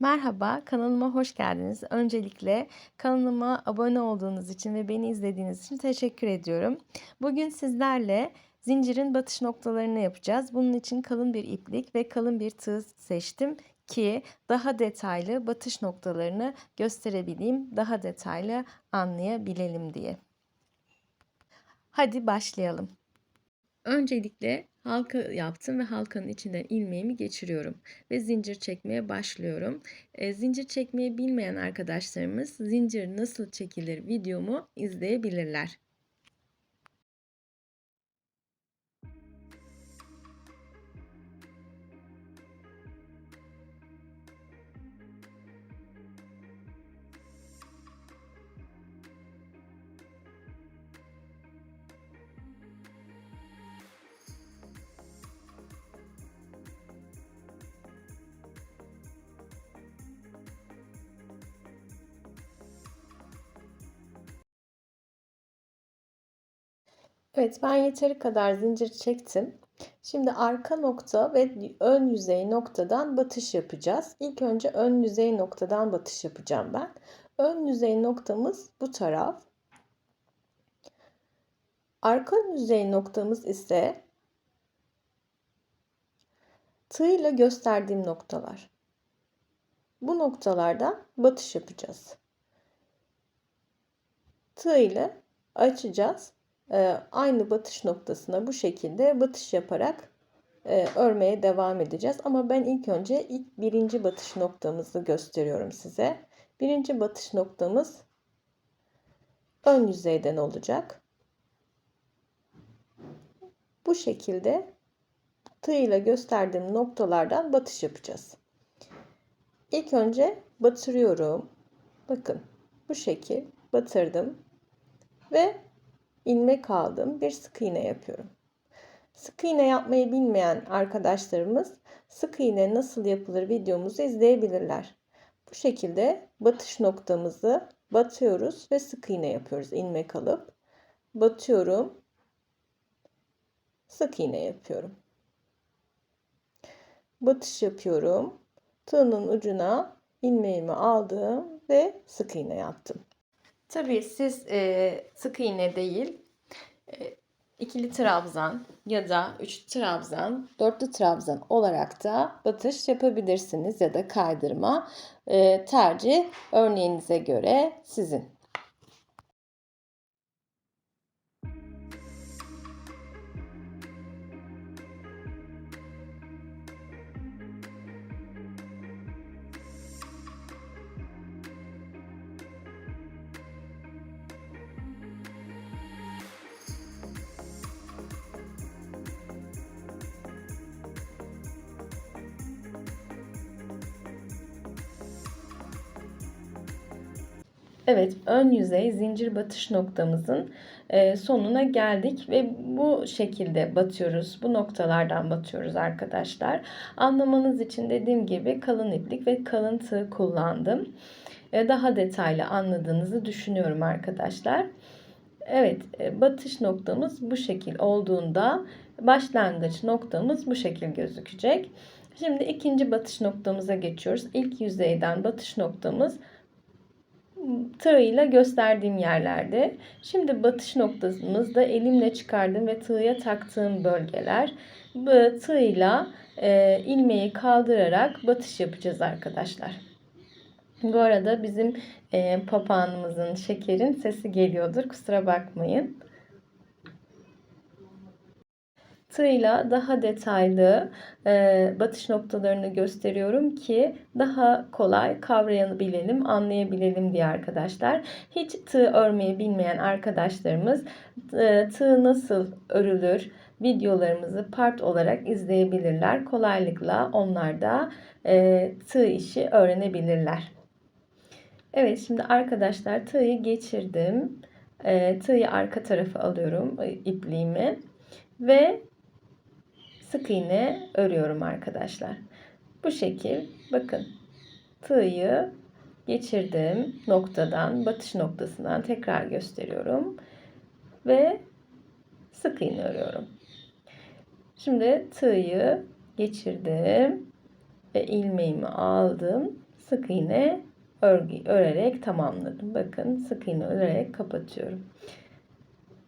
Merhaba, kanalıma hoş geldiniz. Öncelikle kanalıma abone olduğunuz için ve beni izlediğiniz için teşekkür ediyorum. Bugün sizlerle zincirin batış noktalarını yapacağız. Bunun için kalın bir iplik ve kalın bir tığ seçtim ki daha detaylı batış noktalarını gösterebileyim, daha detaylı anlayabilelim diye. Hadi başlayalım. Öncelikle halka yaptım ve halkanın içinden ilmeğimi geçiriyorum ve zincir çekmeye başlıyorum. E, zincir çekmeyi bilmeyen arkadaşlarımız zincir nasıl çekilir videomu izleyebilirler. Evet ben yeteri kadar zincir çektim. Şimdi arka nokta ve ön yüzey noktadan batış yapacağız. İlk önce ön yüzey noktadan batış yapacağım ben. Ön yüzey noktamız bu taraf. Arka yüzey noktamız ise tığ ile gösterdiğim noktalar. Bu noktalardan batış yapacağız. Tığ ile açacağız aynı batış noktasına bu şekilde batış yaparak örmeye devam edeceğiz. Ama ben ilk önce ilk birinci batış noktamızı gösteriyorum size. Birinci batış noktamız ön yüzeyden olacak. Bu şekilde tığ ile gösterdiğim noktalardan batış yapacağız. İlk önce batırıyorum. Bakın bu şekil batırdım ve ilmek aldım. Bir sık iğne yapıyorum. Sık iğne yapmayı bilmeyen arkadaşlarımız sık iğne nasıl yapılır videomuzu izleyebilirler. Bu şekilde batış noktamızı batıyoruz ve sık iğne yapıyoruz ilmek alıp. Batıyorum. Sık iğne yapıyorum. Batış yapıyorum. Tığının ucuna ilmeğimi aldım ve sık iğne yaptım. Tabii siz e, sık iğne değil, e, ikili trabzan ya da üç trabzan, dörtlü trabzan olarak da batış yapabilirsiniz ya da kaydırma e, tercih örneğinize göre sizin. Evet, ön yüzey zincir batış noktamızın e, sonuna geldik ve bu şekilde batıyoruz. Bu noktalardan batıyoruz arkadaşlar. Anlamanız için dediğim gibi kalın iplik ve kalın tığ kullandım. E, daha detaylı anladığınızı düşünüyorum arkadaşlar. Evet, e, batış noktamız bu şekil olduğunda başlangıç noktamız bu şekil gözükecek. Şimdi ikinci batış noktamıza geçiyoruz. İlk yüzeyden batış noktamız tığıyla gösterdiğim yerlerde. Şimdi batış noktamızda elimle çıkardığım ve tığya taktığım bölgeler. Bu tığıyla e, ilmeği kaldırarak batış yapacağız arkadaşlar. Bu arada bizim e, papağanımızın şekerin sesi geliyordur. Kusura bakmayın. Tığla daha detaylı e, batış noktalarını gösteriyorum ki daha kolay kavrayabilelim, anlayabilelim diye arkadaşlar. Hiç tığ örmeyi bilmeyen arkadaşlarımız e, tığ nasıl örülür videolarımızı part olarak izleyebilirler. Kolaylıkla onlar da e, tığ işi öğrenebilirler. Evet şimdi arkadaşlar tığı geçirdim. E, tığı arka tarafa alıyorum e, ipliğimi ve sık iğne örüyorum arkadaşlar. Bu şekil bakın tığı geçirdim noktadan batış noktasından tekrar gösteriyorum ve sık iğne örüyorum. Şimdi tığı geçirdim ve ilmeğimi aldım. sık iğne örgü örerek tamamladım. Bakın sık iğne örerek kapatıyorum.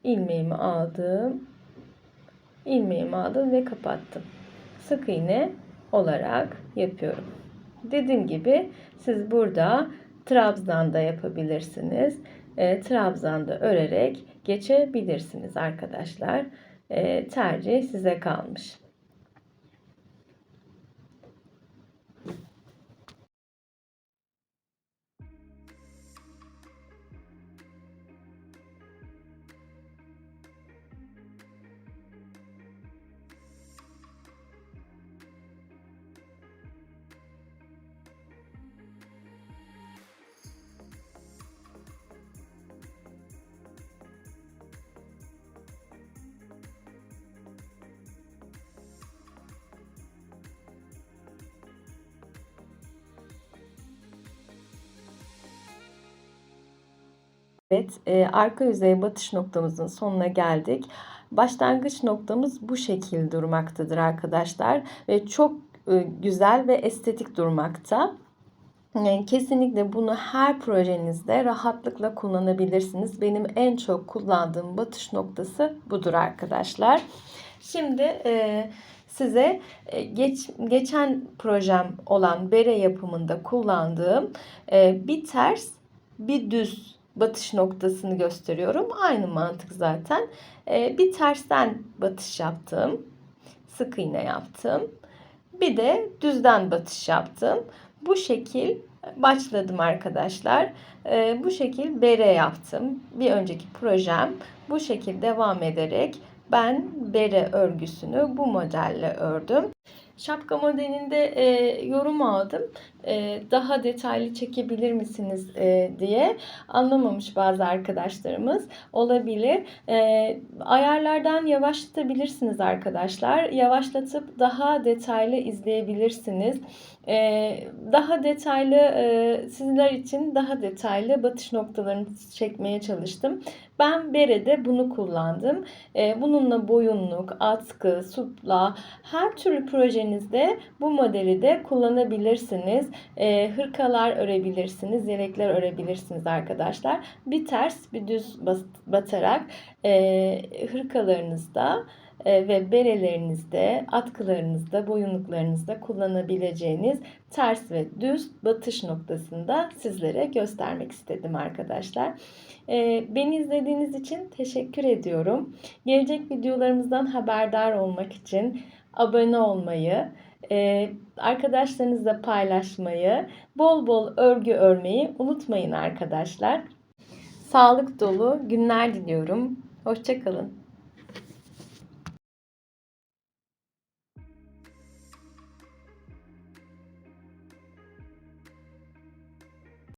ilmeğimi aldım. İlmeğimi aldım ve kapattım. Sık iğne olarak yapıyorum. Dediğim gibi siz burada trabzanda yapabilirsiniz. E, trabzanda örerek geçebilirsiniz arkadaşlar. E, tercih size kalmış. Evet, e, arka yüzey batış noktamızın sonuna geldik. Başlangıç noktamız bu şekil durmaktadır arkadaşlar ve çok e, güzel ve estetik durmakta. Yani kesinlikle bunu her projenizde rahatlıkla kullanabilirsiniz. Benim en çok kullandığım batış noktası budur arkadaşlar. Şimdi e, size e, geç, geçen projem olan bere yapımında kullandığım e, bir ters bir düz batış noktasını gösteriyorum. Aynı mantık zaten. E, bir tersten batış yaptım. Sık iğne yaptım. Bir de düzden batış yaptım. Bu şekil başladım arkadaşlar. E, bu şekil bere yaptım. Bir önceki projem bu şekil devam ederek ben bere örgüsünü bu modelle ördüm. Şapka modelinde e, yorum aldım. E, daha detaylı çekebilir misiniz e, diye anlamamış bazı arkadaşlarımız olabilir. E, ayarlardan yavaşlatabilirsiniz arkadaşlar. Yavaşlatıp daha detaylı izleyebilirsiniz. Daha detaylı sizler için daha detaylı batış noktalarını çekmeye çalıştım. Ben berede bunu kullandım. Bununla boyunluk, atkı, supla her türlü projenizde bu modeli de kullanabilirsiniz. E, hırkalar örebilirsiniz, yelekler örebilirsiniz arkadaşlar. Bir ters bir düz batarak e, hırkalarınızda e, ve berelerinizde, atkılarınızda, boyunluklarınızda kullanabileceğiniz ters ve düz batış noktasında sizlere göstermek istedim arkadaşlar. E, beni izlediğiniz için teşekkür ediyorum. Gelecek videolarımızdan haberdar olmak için abone olmayı, e, arkadaşlarınızla paylaşmayı, bol bol örgü örmeyi unutmayın arkadaşlar. Sağlık dolu günler diliyorum. Hoşçakalın.